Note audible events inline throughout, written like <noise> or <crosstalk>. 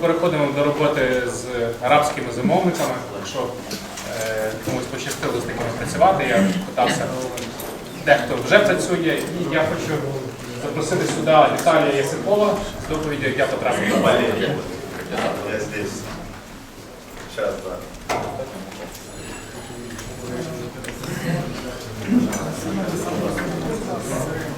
Переходимо до роботи з арабськими замовниками. Якщо е, комусь пощастило з такими працювати, я питався, дехто вже працює, і я хочу запросити сюди Віталія Єсипова з доповіддю, як я потрапив до Валерії. Я здесь. Сейчас, да. Поставлю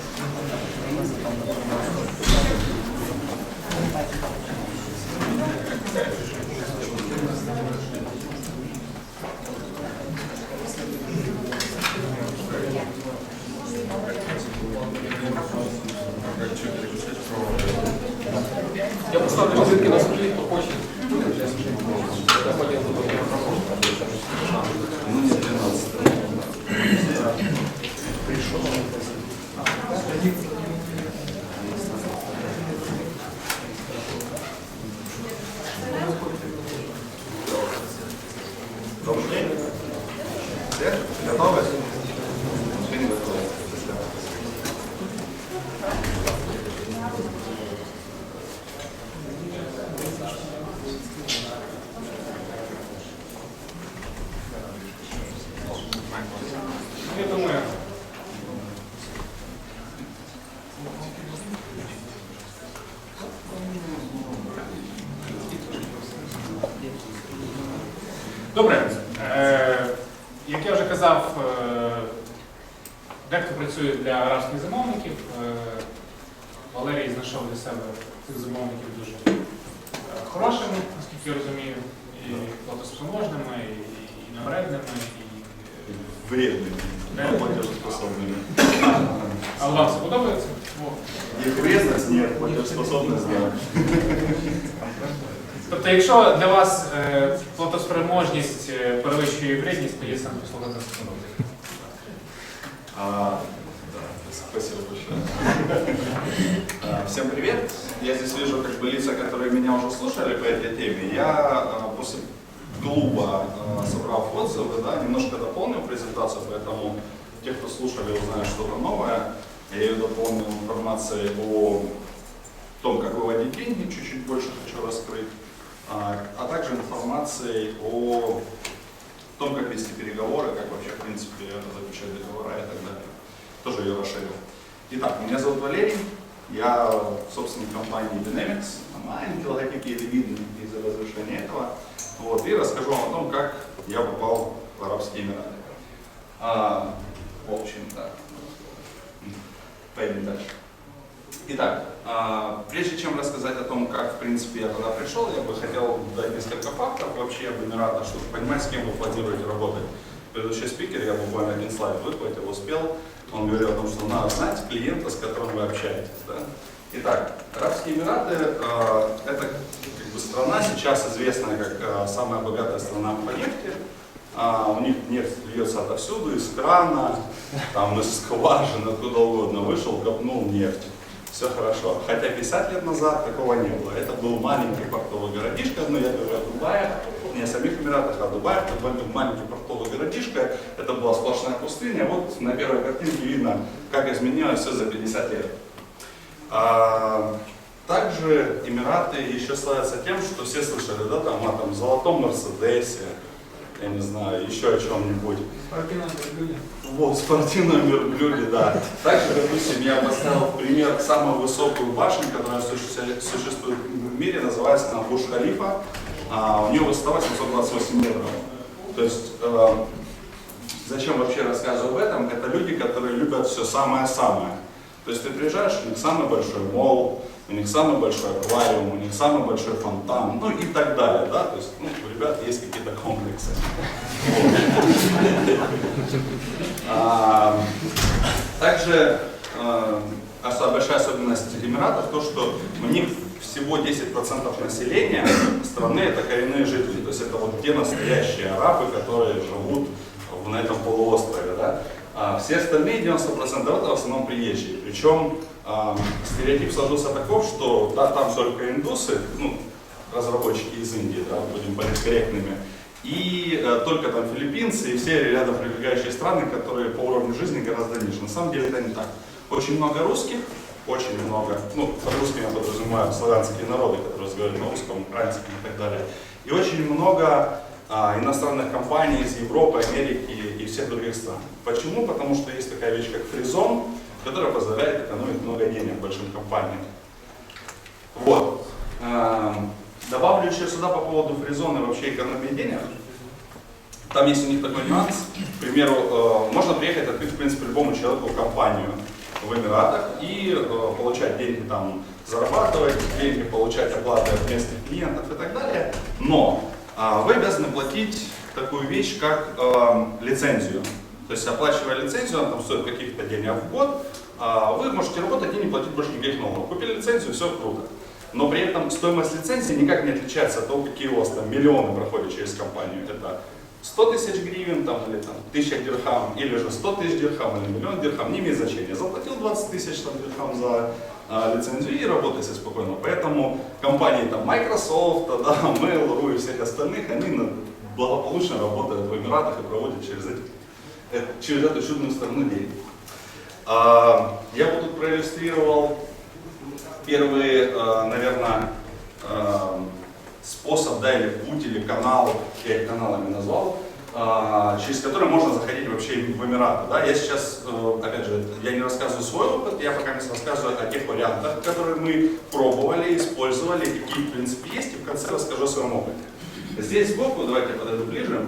ссылки на суді, хто хоче. Дехто працює для арабських замовників. Е, Валерій знайшов для себе цих замовників дуже е, хорошими, наскільки я розумію, і платоспроможними, і, навредними, і е, Вредными. Да. Але вам це подобається? О. Их вредность нет, платежеспособность. Тобто, якщо для вас платоспроможність перевищує вредність, то є сам послуга за А, да, спасибо большое. А, Всем привет. Я здесь вижу как бы лица, которые меня уже слушали по этой теме. Я а, после клуба, а, собрав отзывы, да, немножко дополнил презентацию, поэтому те, кто слушали, узнают что-то новое. Я ее дополнил информацией о том, как выводить деньги, чуть-чуть больше хочу раскрыть, а, также информацией о том, как вести переговоры, как вообще, в принципе, заключать договора и так далее. Тоже ее расширил. Итак, меня зовут Валерий, я собственник компании Dynamics, маленький логотип еле видно из-за разрешения этого. Вот, и расскажу вам о том, как я попал в Арабские Эмираты. А, в общем-то, пойдем дальше. Итак, а, прежде чем рассказать о том, как, в принципе, я туда пришел, я бы хотел дать несколько фактов вообще об Эмиратах, чтобы понимать, с кем вы планируете работать. Предыдущий спикер, я буквально один слайд выхватил, успел, он говорил о том, что надо знать клиента, с которым вы общаетесь. Да? Итак, Арабские Эмираты э, это как бы страна, сейчас известная как э, самая богатая страна по нефти. А, у них нефть льется отовсюду, из крана, там из скважины, откуда угодно. Вышел, копнул нефть. Все хорошо. Хотя 50 лет назад такого не было. Это был маленький портовый городишко, ну я говорю о Дубае, не о самих Эмиратах, а о Дубае. Это был маленький портовый городишко, это была сплошная пустыня. Вот на первой картинке видно, как изменилось все за 50 лет. А, также Эмираты еще славятся тем, что все слышали, да, там о там, золотом Мерседесе, я не знаю, еще о чем-нибудь. Вот, спортивном верблюде, да. Также, допустим, я поставил в пример самую высокую башню, которая суще- существует в мире, называется она Буш-Халифа. А, у нее высота 828 метров. То есть, э, зачем вообще рассказываю об этом? Это люди, которые любят все самое-самое. То есть ты приезжаешь, у них самый большой мол, у них самый большой аквариум, у них самый большой фонтан, ну и так далее, да, то есть, ну, у ребят есть какие-то комплексы. <laughs> А, Также э, большая особенность Эмиратов то, что у них всего 10% населения страны это коренные жители. То есть это вот те настоящие арабы, которые живут на этом полуострове. Да? А все остальные 90% это в основном приезжие. Причем стереотип сложился таков, что да, там только индусы, ну, разработчики из Индии, да, будем политкорректными, и э, только там филиппинцы и все рядом прилегающие страны, которые по уровню жизни гораздо ниже. На самом деле это не так. Очень много русских, очень много, ну, под русским я подразумеваю славянские народы, которые разговаривают на русском, украинском и так далее. И очень много а, иностранных компаний из Европы, Америки и всех других стран. Почему? Потому что есть такая вещь, как фризон, которая позволяет экономить много денег большим компаниям. Вот. Эм, Добавлю еще сюда по поводу фризона вообще экономии денег. Там есть у них такой нюанс. К примеру, э, можно приехать открыть, в принципе, любому человеку компанию в Эмиратах и э, получать деньги там, зарабатывать, деньги получать оплаты от местных клиентов и так далее. Но а, вы обязаны платить такую вещь, как э, лицензию. То есть оплачивая лицензию, она там стоит каких-то денег в год, а, вы можете работать и не платить больше никаких налогов. Купили лицензию, все круто. Но при этом стоимость лицензии никак не отличается от того, какие у вас там миллионы проходят через компанию. Это 100 тысяч гривен там, или там, 1000 дирхам, или же 100 тысяч дирхам, или миллион дирхам, не имеет значения. Заплатил 20 тысяч дирхам за а, лицензию и работай себе спокойно. Поэтому компании там Microsoft, да, Mail.ru и всех остальных, они благополучно работают в Эмиратах и проводят через, эти, через эту чудную страну деньги. А, Я бы тут проиллюстрировал первый, э, наверное, э, способ, да, или путь, или канал, я их каналами назвал, э, через который можно заходить вообще в Эмираты. Да? Я сейчас, э, опять же, я не рассказываю свой опыт, я пока не рассказываю о тех вариантах, которые мы пробовали, использовали, какие в принципе есть, и в конце расскажу о своем опыте. Здесь сбоку, давайте я подойду ближе,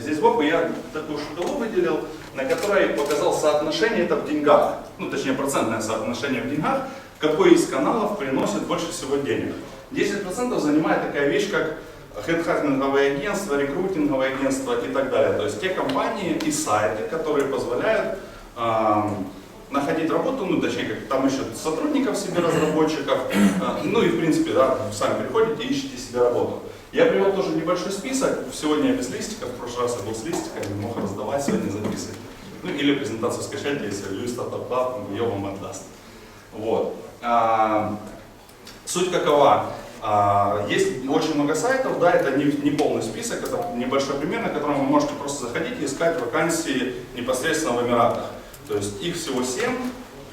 здесь сбоку я такую шкалу выделил, на которой показал соотношение это в деньгах, ну точнее процентное соотношение в деньгах, какой из каналов приносит больше всего денег. 10% занимает такая вещь, как хедхантинговые агентства, рекрутинговые агентства и так далее. То есть те компании и сайты, которые позволяют эм, находить работу, ну точнее, как там ищут сотрудников себе, разработчиков, э, ну и в принципе, да, сами приходите и ищете себе работу. Я привел тоже небольшой список, сегодня я без листиков, в прошлый раз я был с листиками, мог раздавать, сегодня записывать. Ну или презентацию скачайте, если Люй Стартап Клаб, ее вам отдаст. Вот. А, Суть какова? А, Есть очень много сайтов, да, это не, не полный список, это небольшой пример, на котором вы можете просто заходить и искать вакансии непосредственно в Эмиратах. То есть их всего 7,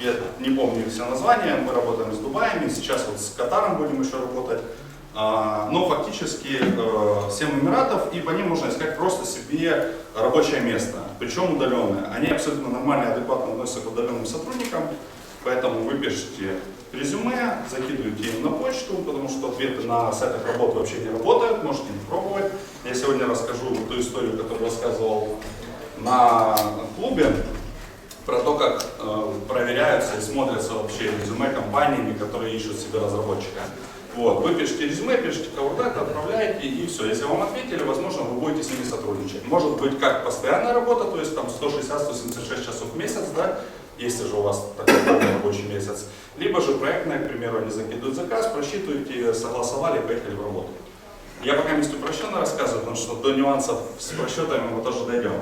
я не помню все названия, мы работаем с Дубаями, сейчас вот с Катаром будем еще работать. А, Но фактически э, 7 Эмиратов, и по ним можно искать просто себе рабочее место, причем удаленное. Они абсолютно нормально и адекватно относятся к удаленным сотрудникам, поэтому вы пишете резюме, закидываете им на почту, потому что ответы на сайтах работы вообще не работают, можете не пробовать. Я сегодня расскажу ту историю, которую рассказывал на клубе, про то, как э, проверяются и смотрятся вообще резюме компаниями, которые ищут себе разработчика. Вот, вы пишете резюме, пишете кого-то, отправляете и все. Если вам ответили, возможно, вы будете с ними сотрудничать. Может быть, как постоянная работа, то есть там 160-176 часов в месяц, да, если же у вас такой рабочий месяц. Либо же проектная, к примеру, они закидывают заказ, просчитываете, согласовали, поехали в работу. Я пока не упрощенно рассказываю, потому что до нюансов с просчетами мы тоже дойдем.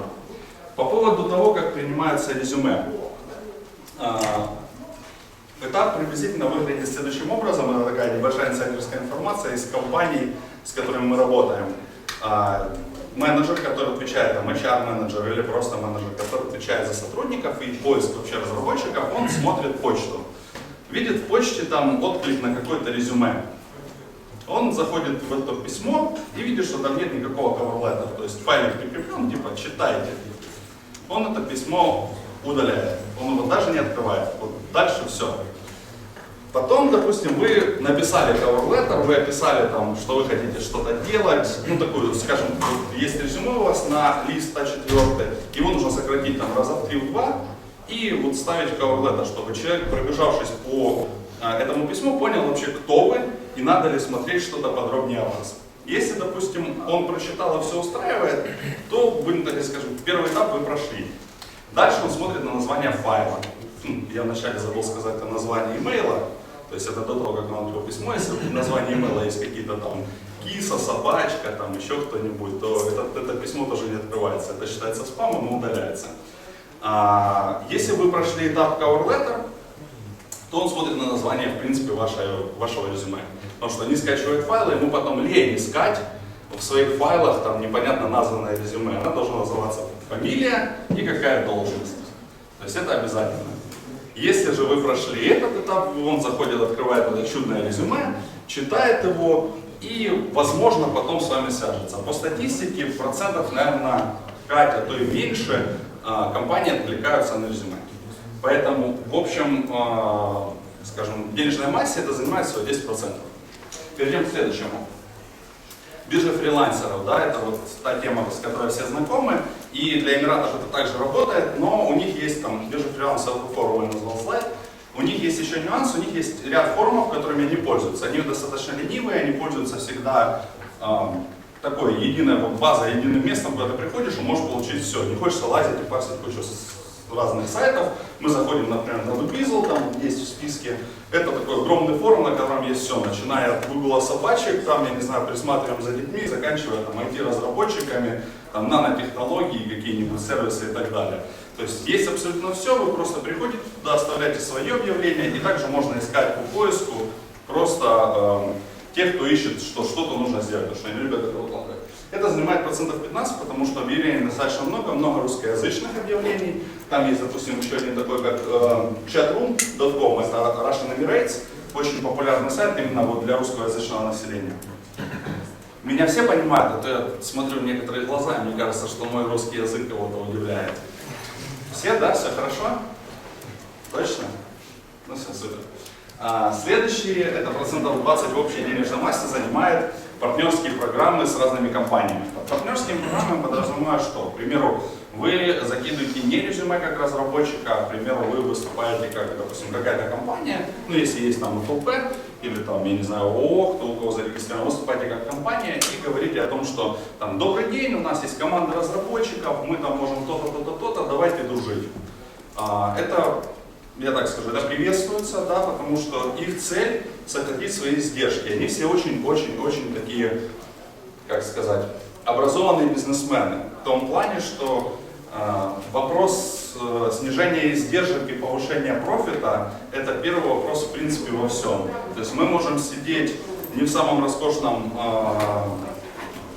По поводу того, как принимается резюме. Этап приблизительно выглядит следующим образом. Это такая небольшая инсайдерская информация из компаний, с которыми мы работаем. А, Менеджер, который отвечает, там, HR-менеджер или просто менеджер, который отвечает за сотрудников и поиск вообще разработчиков, он смотрит почту. Видит в почте там отклик на какое-то резюме. Он заходит в это письмо и видит, что там нет никакого cover то есть файлик прикреплен, типа читайте. Он это письмо удаляет, он его даже не открывает. Вот дальше все. Потом, допустим, вы написали cover letter, вы описали там, что вы хотите что-то делать, ну такую, скажем, вот есть резюме у вас на лист А4, его нужно сократить там раза в три, в два, и вот ставить cover letter, чтобы человек, пробежавшись по а, этому письму, понял вообще, кто вы, и надо ли смотреть что-то подробнее о вас. Если, допустим, он прочитал и все устраивает, то, будем так скажем, первый этап вы прошли. Дальше он смотрит на название файла. Хм, Я вначале забыл сказать о названии имейла, то есть это до того, как он открыл письмо, если в названии имейла есть какие-то там киса, собачка, там еще кто-нибудь, то это, это письмо тоже не открывается. Это считается спамом и удаляется. А, если вы прошли этап cover letter, то он смотрит на название, в принципе, вашего, вашего резюме. Потому что они скачивают файлы, ему потом лень искать в своих файлах там непонятно названное резюме. Она должна называться фамилия и какая должность. То есть это обязательно. Если же вы прошли этот этап, он заходит, открывает это чудное резюме, читает его и, возможно, потом с вами свяжется. По статистике, процентов, наверное, 5, а то и меньше а, компании откликаются на резюме. Поэтому, в общем, а, скажем, денежной массе это занимает всего 10%. Перейдем к следующему. Биржа фрилансеров, да, это вот та тема, с которой все знакомы, и для Эмиратов это также работает, но у них есть там, биржа фрилансеров форум назвал слайд, у них есть еще нюанс, у них есть ряд форумов, которыми они пользуются. Они достаточно ленивые, они пользуются всегда а, такой единой базой, единым местом, куда ты приходишь и можешь получить все. Не хочешь лазить и парсить кучу разных сайтов. Мы заходим, например, на WebWeasel, там есть в списке. Это такой огромный форум, на котором есть все, начиная от Google собачек, там, я не знаю, присматриваем за детьми, заканчивая там IT-разработчиками, там, нанотехнологии, какие-нибудь сервисы и так далее. То есть есть абсолютно все, вы просто приходите туда, оставляете свои объявления, и также можно искать по поиску просто эм, тех, кто ищет, что что-то нужно сделать, потому что они любят это выкладывать. Это занимает процентов 15, потому что объявлений достаточно много, много русскоязычных объявлений. Там есть, допустим, еще один такой, как э, chatroom.com, это Russian Emirates, очень популярный сайт именно вот для русскоязычного населения. Меня все понимают, а то я смотрю в некоторые глаза, и мне кажется, что мой русский язык кого-то удивляет. Все, да, все хорошо? Точно? Ну все, супер. А, следующий, это процентов 20 в общей денежной массе, занимает партнерские программы с разными компаниями. Под партнерскими программами подразумеваю что? К примеру, вы закидываете не резюме как разработчика, а, к примеру, вы выступаете как, допустим, какая-то компания, ну если есть там ФЛП, или там, я не знаю, ООО, кто у кого зарегистрирован, выступаете как компания и говорите о том, что там, добрый день, у нас есть команда разработчиков, мы там можем то-то, то-то, то-то, давайте дружить. А, это я так скажу, это приветствуется, да, потому что их цель сократить свои издержки. Они все очень-очень-очень такие, как сказать, образованные бизнесмены. В том плане, что э, вопрос э, снижения издержек и повышения профита – это первый вопрос в принципе во всем. То есть мы можем сидеть не в самом роскошном э,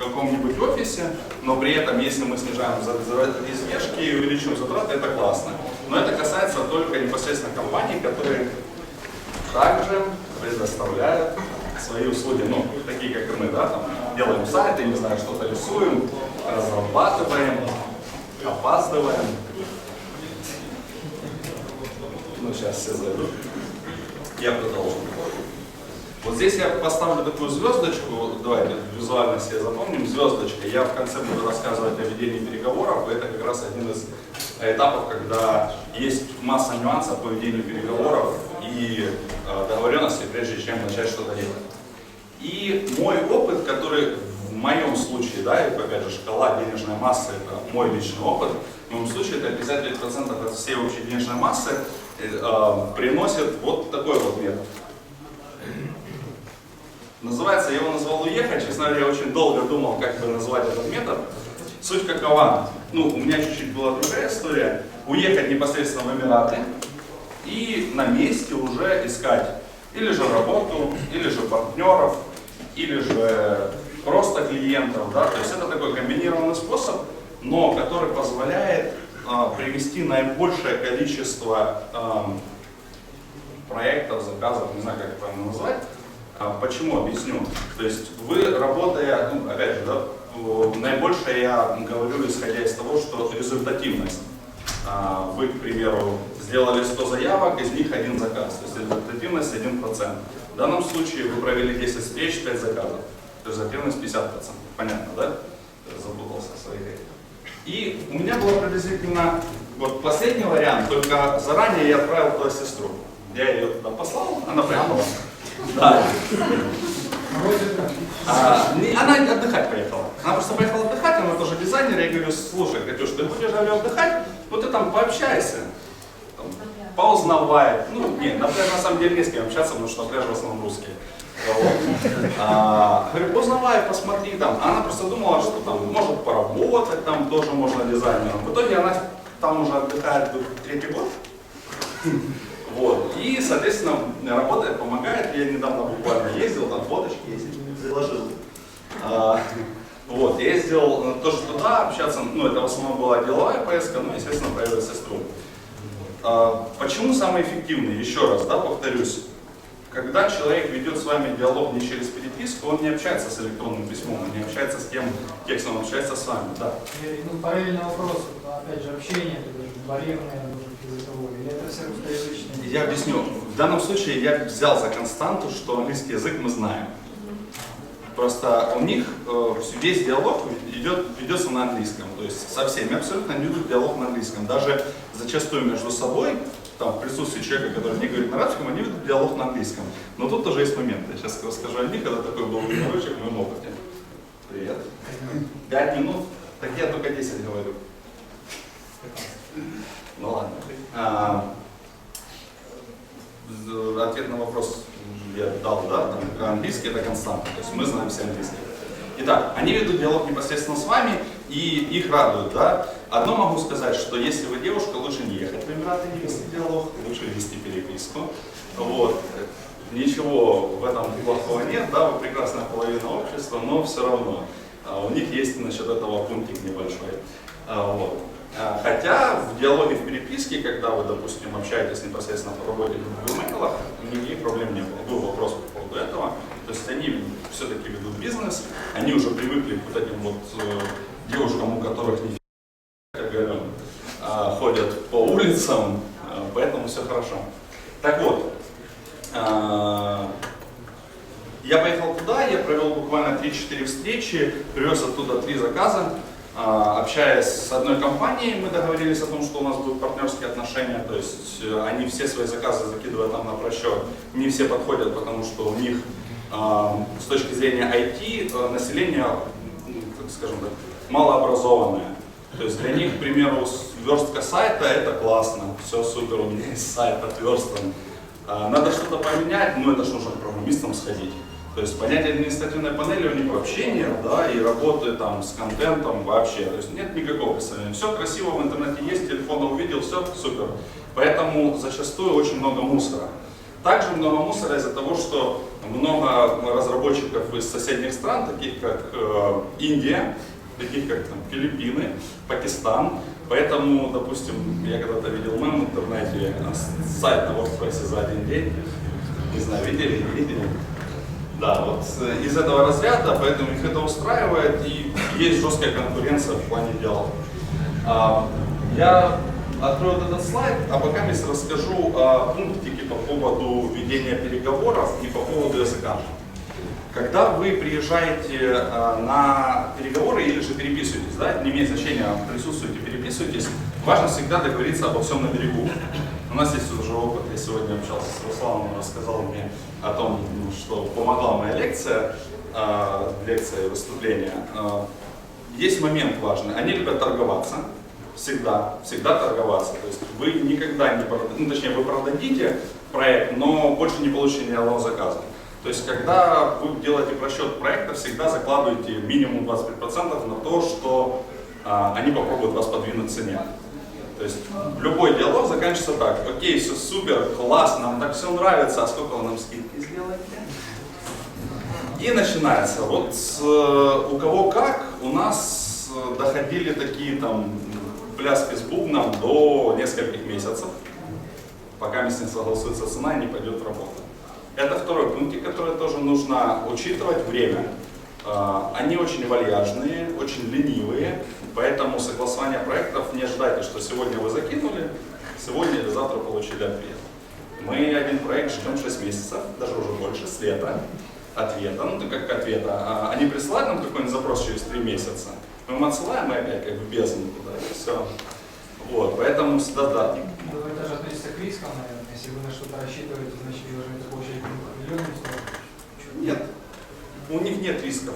каком-нибудь офисе, но при этом, если мы снижаем издержки и увеличиваем затраты, это классно. Но это касается только непосредственно компаний, которые также предоставляют свои услуги, ну, такие как и мы, да, там, делаем сайты, не знаю, что-то рисуем, разрабатываем, опаздываем. Ну, сейчас все зайдут. Я продолжу. Вот здесь я поставлю такую звездочку, давайте визуально себе запомним, звездочка. Я в конце буду рассказывать о ведении переговоров, и это как раз один из этапов, когда есть масса нюансов по ведению переговоров и э, договоренности, прежде чем начать что-то делать. И мой опыт, который в моем случае, да, и опять же шкала денежной массы, это мой личный опыт, в моем случае это 59% от всей общей денежной массы э, э, приносит вот такой вот метод. Называется, я его назвал «Уехать». Честно говоря, я очень долго думал, как бы назвать этот метод. Суть какова? Ну, у меня чуть-чуть была другая история. Уехать непосредственно в Эмираты и на месте уже искать или же работу, или же партнеров, или же просто клиентов. Да? То есть это такой комбинированный способ, но который позволяет а, привести наибольшее количество ам, проектов, заказов, не знаю, как это правильно назвать. А, Почему? Объясню. То есть вы, работая, ну, опять же, да, наибольшее я говорю, исходя из того, что результативность. А, Вы, к примеру, сделали 100 заявок, из них один заказ, то есть результативность 1%. В данном случае вы провели 10 встреч, 5 заказов, результативность 50%. Понятно, да? Запутался в своих. И у меня было приблизительно вот последний вариант, только заранее я отправил туда сестру. Я ее туда послал, она поехала. Да. А, не- она отдыхать поехала. Она просто поехала отдыхать, она тоже дизайнер. Я говорю, слушай, Катюш, ты будешь говорю, отдыхать, ну ты там пообщайся, там, поузнавай. Ну, нет, на на самом деле не с кем общаться, потому что на пляже в основном русские. А, говорю, узнавай, посмотри там. Она просто думала, что там может поработать, там тоже можно дизайнером. В итоге она там уже отдыхает третий год. Вот. И, соответственно, работает, помогает. Я недавно буквально ездил, там фоточки есть, приложил. А, вот, я ездил тоже туда общаться, ну, это в основном была деловая поездка, ну, естественно, проверил сестру. А, Почему самый эффективный? Еще раз, да, повторюсь. Когда человек ведет с вами диалог не через переписку, он не общается с электронным письмом, он не общается с тем текстом, он общается с вами, да. И, Ну, параллельный вопрос, опять же, общение, это даже барьерное, Я объясню. В данном случае я взял за константу, что английский язык мы знаем. Просто у них э, весь диалог идет, ведется на английском. То есть со всеми абсолютно они ведут диалог на английском. Даже зачастую между собой, там, в присутствии человека, который не говорит на арабском, они ведут диалог на английском. Но тут тоже есть моменты. Я сейчас расскажу о них, когда такой был юморочек в моем опыте. Привет. Пять минут, так я только 10 говорю. Ну ладно. А, ответ на вопрос я дал, да, там, английский это константа, то есть мы знаем все английский. Итак, они ведут диалог непосредственно с вами, и их радует, да. Одно могу сказать, что если вы девушка, лучше не ехать в Эмираты не вести диалог, лучше вести переписку. Вот. Ничего в этом плохого нет, да, вы прекрасная половина общества, но все равно а, у них есть насчет этого пунктик небольшой. А, Вот. А, Хотя в диалоге, в переписке, когда вы, допустим, общаетесь непосредственно по работе в имейлах, никаких проблем не было. Был вопрос по поводу этого. То есть они все-таки ведут бизнес, они уже привыкли к вот этим вот э, девушкам, у которых не как говорю, а, ходят по улицам, а, поэтому все хорошо. Так вот, я поехал туда, я провел буквально 3-4 встречи, привез оттуда три заказа. А, Общаясь с одной компанией, мы договорились о том, что у нас будут партнерские отношения, то есть э, они все свои заказы закидывают нам на просчет. Не все подходят, потому что у них а, с точки зрения IT э, население, скажем так, малообразованное. То есть для них, к примеру, верстка сайта это классно, все супер, у меня есть сайт отверстан. А, Надо что-то поменять, ну это ж нужно к программистам сходить. То есть понятие административной панели у них вообще нет, да, и работы там с контентом вообще. То есть нет никакого представления. Все красиво в интернете есть, телефон увидел, все супер. Поэтому зачастую очень много мусора. Также много мусора из-за того, что много разработчиков из соседних стран, таких как э, Индия, таких как там, Филиппины, Пакистан. Поэтому, допустим, я когда-то видел мем в интернете, э, сайт на WordPress за один день. Не знаю, видели, не видели? Да, вот э, из этого разряда, поэтому их это устраивает, и есть жесткая конкуренция в плане диалога. А, Я открою этот слайд, а пока я расскажу о пунктике по поводу ведения переговоров и по поводу языка. Когда вы приезжаете э, на переговоры или же переписываетесь, да, не имеет значения, присутствуете, переписываетесь, важно всегда договориться обо всем на берегу. У нас есть уже опыт, я сегодня общался с Русланом, он рассказал мне о том, ну, что помогла моя лекция, э, лекция и выступление. Э, Есть момент важный, они любят торговаться, всегда, всегда торговаться. То есть вы никогда не продадите, ну, точнее, вы продадите проект, но больше не получите ни одного заказа. То есть, когда вы делаете просчет проекта, всегда закладываете минимум 25% на то, что а, они попробуют вас подвинуть в цене. То есть любой диалог заканчивается так. Окей, все супер, класс, нам так все нравится, а сколько вы нам скидки сделаете? И начинается. Вот э, у кого как, у нас э, доходили такие там пляски с бубном до нескольких месяцев, пока не согласуется цена и не пойдет в работу. Это второй пункт, который тоже нужно учитывать время. А, Они очень вальяжные, очень ленивые, поэтому согласование проектов не ждайте, что сегодня вы закинули, сегодня или завтра получили ответ. Мы один проект ждем 6 месяцев, даже уже больше, с лета ответа. Ну, как ответа. А Они присылают нам какой-нибудь запрос через 3 месяца. Мы им отсылаем и опять как в бездну туда, и все. Вот, поэтому всегда да. Вы даже относитесь к рискам, наверное, если вы на что-то рассчитываете, значит, вы должны это получать в определенном сроке. Нет, у них нет рисков.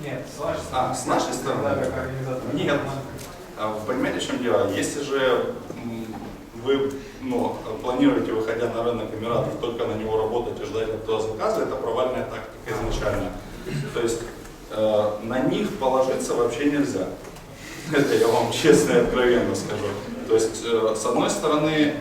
Нет, с вашей А, с нашей стороны? Да, как организатор. Нет. А Вы понимаете, в чем дело? Если же вы ну, планируете, выходя на рынок Эмиратов, только на него работать и ждать от того заказа, это провальная тактика изначально. То есть э, на них положиться вообще нельзя. <laughs> Это я вам честно и откровенно скажу. То есть, э, с одной стороны,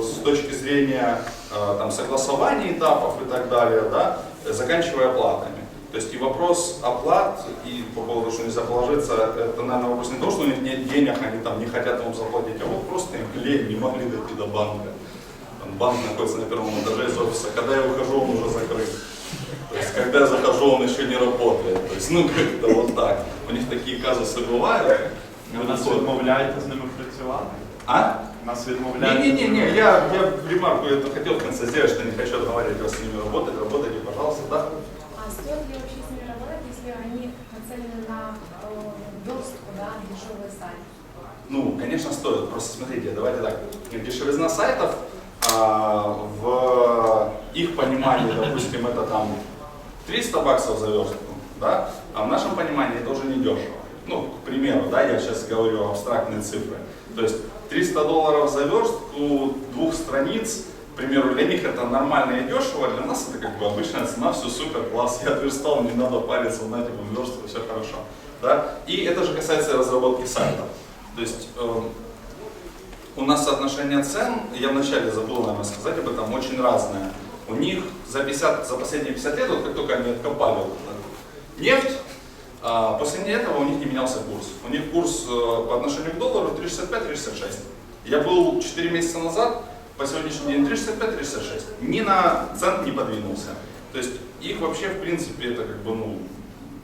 с точки зрения э, там, согласования этапов и так далее, да, заканчивая оплатами. То есть и вопрос оплат, и по поводу, что нельзя положиться, это, наверное, вопрос не то, что у них нет денег, они там не хотят вам заплатить, а вот просто им лень, не могли дойти до банка. Там банк находится на первом этаже из офиса, когда я выхожу, он уже закрыт. То есть, когда я захожу, он еще не работает. То есть, ну, как-то вот так. У них такие казусы бывают. Ви нас відмовляєте з ними працювати? А? Нас відмовляєте? Не-не-не, я, я ремарку эту хотел в конце сделать, что не хочу отговаривать вас с ними работать. Работайте, пожалуйста, да? Ну, конечно, стоит. Просто смотрите, давайте так. Дешевизна сайтов, а, в их понимании, допустим, это там 300 баксов за верстку, да? А в нашем понимании это уже не дешево. Ну, к примеру, да, я сейчас говорю абстрактные цифры. То есть 300 долларов за верстку двух страниц, к примеру, для них это нормально и дешево, для нас это как бы обычная цена, все супер, класс, я отверстал, не надо париться, на типа верстку, все хорошо. Да? И это же касается разработки сайтов. То есть эм, у нас соотношение цен, я вначале забыл, наверное, сказать об этом, очень разное. У них за, 50, за последние 50 лет, вот как только они откопали вот эту нефть, а, после этого у них не менялся курс. У них курс э, по отношению к доллару 365-366. Я был 4 месяца назад, по сегодняшний день 365-366. Ни на цент не подвинулся. То есть их вообще, в принципе, это как бы, ну,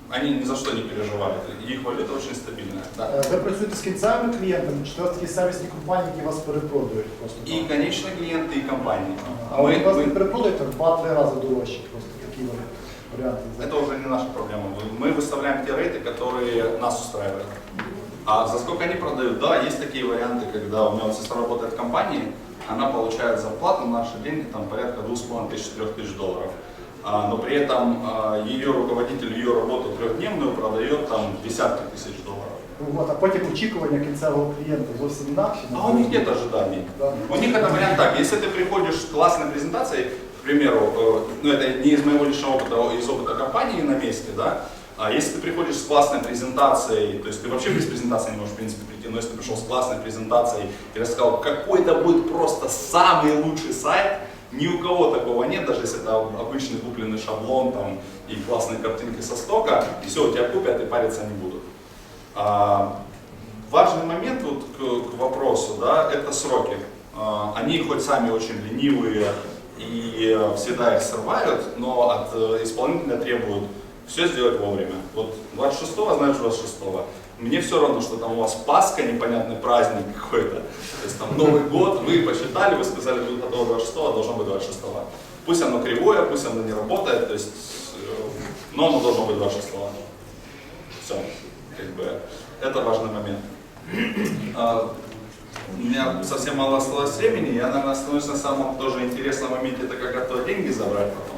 они ни за что не переживают. Их валюта очень стабильная. Да. Е, Ви працюєте з кінцевими клієнтами, чи це такі сервісні компанії, які вас перепродують просто? И конечные клиенты, и компании. А вони Мы- вас не мы- перепродають в два-три рази дорожче, просто такі вони варіанти. Это уже не наша проблема. Мы выставляем те рейты, которые нас устраивают. А за сколько они продают? Да, есть такие варианты, когда у меня вот сестра работает в компании, она получает зарплату на наши деньги там порядка 2,5 тысяч, 3 тысяч долларов. А, но при этом а, ее руководитель ее работу трехдневную продает там десятки тысяч долларов. Ну, От, а потім очікування кінцевого клієнта зовсім інакші. А у них нет ожиданий. Да. У них это вариант так, если ты приходишь с классной презентацией, к примеру, э, ну это не из моего личного опыта, а из опыта компании на месте, да, а если ты приходишь с классной презентацией, то есть ты вообще без презентации не можешь, в принципе, прийти, но если ты пришел с классной презентацией и рассказал, какой это будет просто самый лучший сайт, ни у кого такого нет, даже если это обычный купленный шаблон там, и классные картинки со стока, и все, у тебя купят и париться не будут. А, важный момент вот к, к вопросу, да, это сроки. А, они хоть сами очень ленивые и всегда их срывают, но от э, исполнителя требуют все сделать вовремя. Вот 26-го, знаешь, 26-го. Мне все равно, что там у вас Пасха, непонятный праздник какой-то. То есть там Новый год, вы посчитали, вы сказали, будет готово 26-го, должно быть 26-го. Пусть оно кривое, пусть оно не работает, то есть, э, но оно должно быть 26-го. Все, как бы, это важный момент. А, У меня совсем мало осталось времени, я, наверное, остановлюсь на самом тоже интересном моменте, это как оттуда деньги забрать потом.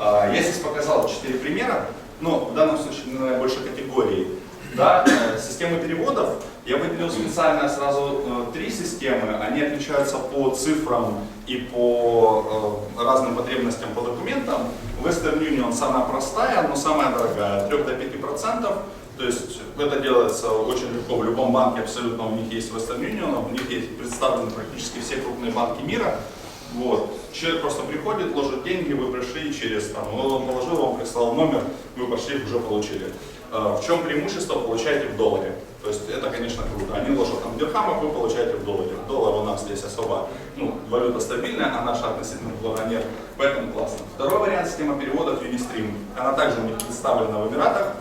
А, Я здесь показал четыре примера, но в данном случае наверное, больше категорий. Да, э, системы переводов, я выделил специально сразу э, три системы, они отличаются по цифрам и по э, разным потребностям по документам. Western Union самая простая, но самая дорогая, от 3 до 5 процентов. То есть это делается очень легко в любом банке, абсолютно у них есть Western Union, у них есть представлены практически все крупные банки мира. Вот. Человек просто приходит, ложит деньги, вы пришли через, там, он положил, вам прислал номер, вы пошли, уже получили. Э, В чем преимущество? Получаете в долларе. То есть это, конечно, круто. Они ложат там в дирхамах, вы получаете в долларе. Доллар у нас здесь особо, ну, валюта стабильная, а наша относительно доллара нет, поэтому классно. Второй вариант система переводов Unistream. Она также у них представлена в Эмиратах.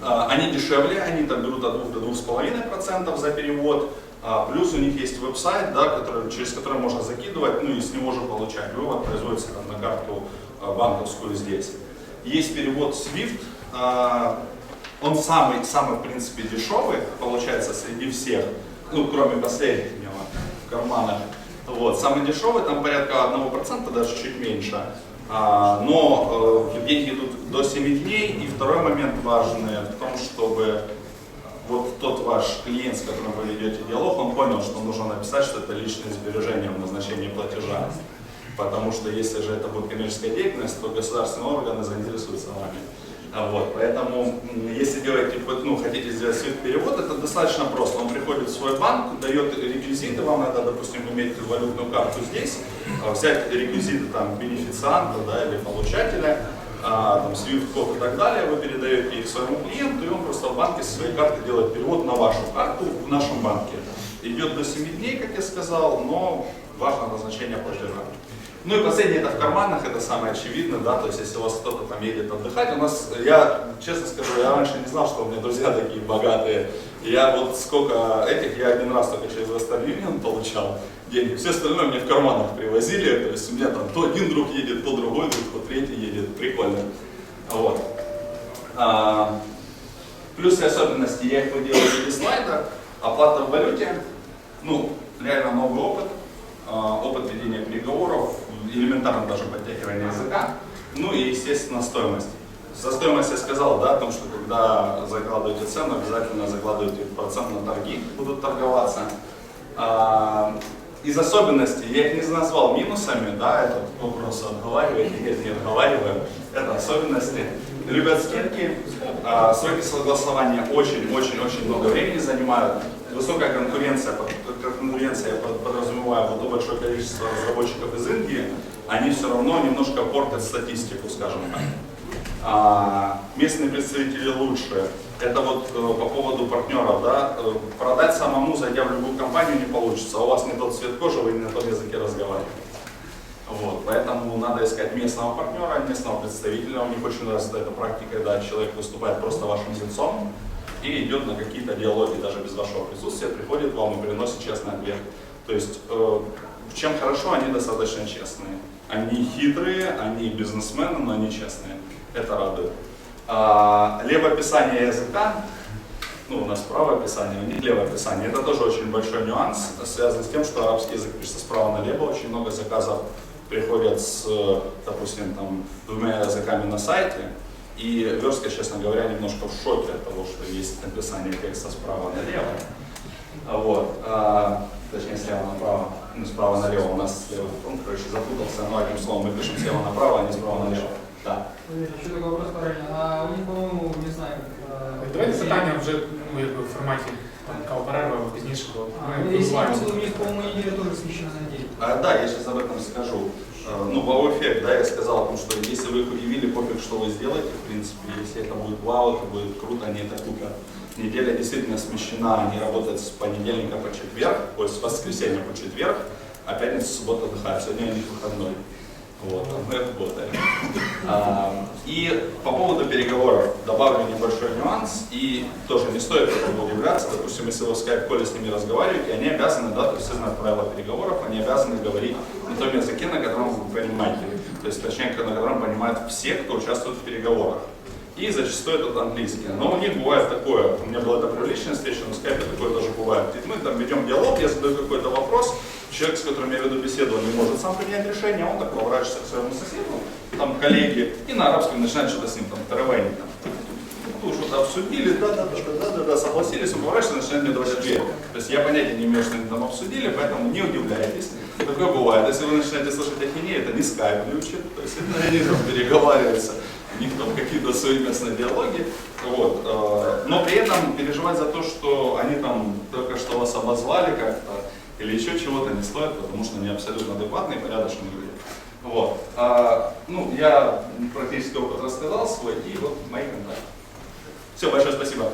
А, Они дешевле, они там берут от 2 до 2,5% за перевод. А, Плюс у них есть веб-сайт, да, который, через который можно закидывать, ну и с него же получать. Вывод производится там, на карту а, банковскую здесь. Есть перевод SWIFT. А, Он самый, самый, в принципе, дешевый, получается, среди всех, ну, кроме последних у него в карманах. Вот, самый дешевый, там порядка 1%, даже чуть меньше. А, но э, деньги идут до 7 дней. И второй момент важный в том, чтобы вот тот ваш клиент, с которым вы ведете диалог, он понял, что нужно написать, что это личные сбережения в назначении платежа. Потому что если же это будет коммерческая деятельность, то государственные органы заинтересуются вами. А Вот, поэтому, если делаете, ну, хотите сделать свой перевод, это достаточно просто. Он приходит в свой банк, дает реквизиты, вам надо, допустим, иметь валютную карту здесь, а, взять реквизиты там бенефицианта да, или получателя, а, там, SWIFT-код и так далее, вы передаете их своему клиенту, и он просто в банке со своей карты делает перевод на вашу карту в нашем банке. Идет до 7 дней, как я сказал, но важно назначение платежа. Ну и последнее это в карманах, это самое очевидное, да, то есть если у вас кто-то там едет отдыхать, у нас, я честно скажу, я раньше не знал, что у меня друзья такие богатые, я вот сколько этих, я один раз только через Western Union получал деньги, все остальное мне в карманах привозили, то есть у меня там то один друг едет, то другой друг, то третий едет, прикольно. Вот. А, плюсы и особенности, я их выделил в слайда, оплата в валюте, ну, реально новый опыт, а, опыт ведения переговоров, элементарно даже подтягивание языка, ну и, естественно, стоимость. За стоимость я сказал, да, о том, что когда закладываете цену, обязательно закладывайте процент на торги, будут торговаться. А, из особенностей, я их не назвал минусами, да, это вопрос отговариваете, нет, не отговариваю, это особенности. Любят скидки, а, сроки согласования очень-очень-очень много времени занимают. Высокая конкуренция, под- конкуренция я под- подразумеваю вот то большое количество разработчиков из Индии, они все равно немножко портят статистику, скажем так. А, местные представители лучше. Это вот э, по поводу партнеров, да, э, продать самому, зайдя в любую компанию, не получится. У вас не тот цвет кожи, вы не на том языке разговариваете. Вот, поэтому надо искать местного партнера, местного представителя. У них очень развита эта практика, когда человек выступает просто вашим лицом и идет на какие-то диалоги, даже без вашего присутствия, приходит вам и приносит честный ответ. То есть, э, чем хорошо, они достаточно честные. Они хитрые, они бизнесмены, но они честные. Это радует. А, левое описание языка, ну, у нас правое описание, у них левое описание. Это тоже очень большой нюанс, связан с тем, что арабский язык пишется справа налево. Очень много заказов приходят с, допустим, там, двумя языками на сайте. И верстка, честно говоря, немножко в шоке от того, что есть написание текста справа налево. Вот. А, точнее, слева направо. Ну, справа налево у нас слева. Он, короче, запутался. Но одним словом, мы пишем слева направо, а не справа налево. Да. Еще такой вопрос параллельно. А у них, по-моему, не знаю, э, Давайте питання вже ну, якби в форматі там, кава перерва або пізніше, бо А, ми ну, если я відбуваємося. помню, у них, по-моему, неделя тоже смещена на день. А, да, я сейчас об этом скажу. Э, Ну, вау-эффект, да, я сказал о том, что если вы их удивили, пофиг, что вы сделаете, в принципе, если это будет вау, это будет круто, они это купят. Неделя действительно смещена, они работают с понедельника по четверг, то есть с воскресенья по четверг, а пятница, суббота отдыхают, сегодня у них выходной. Вот, мы работаем. И по поводу переговоров добавлю небольшой нюанс, и тоже не стоит этому удивляться, допустим, если вы в скайп-коле с ними разговариваете, они обязаны, да, то есть все знают правила переговоров, они обязаны говорить на том языке, на котором вы понимаете, то есть точнее, на котором понимают все, кто участвует в переговорах. И зачастую это английский. Но у них бывает такое, у меня была такая личная встреча, на скайпе такое тоже бывает. И мы там ведем диалог, я задаю какой-то вопрос, человек, с которым я веду беседу, он не может сам принять решение, он так поворачивается к своему соседу, там коллеги, и на арабском начинает что-то с ним там таравайнить. Там. Ну, что-то обсудили, да, да, согласились, он поворачивается начинает мне давать ответ. То есть я понятия не имею, что они там обсудили, поэтому не удивляйтесь. Такое бывает. Если вы начинаете слышать ахинею, это не скайп ключи, то есть это они там переговариваются, у них там какие-то совместные диалоги. Вот. э, Но при этом переживать за то, что они там только что вас обозвали как-то, или еще чего-то не стоит, потому что они абсолютно адекватные порядочные люди. Вот. А, ну, я практически опыт рассказал свой, и вот мои контакты. Все, большое спасибо.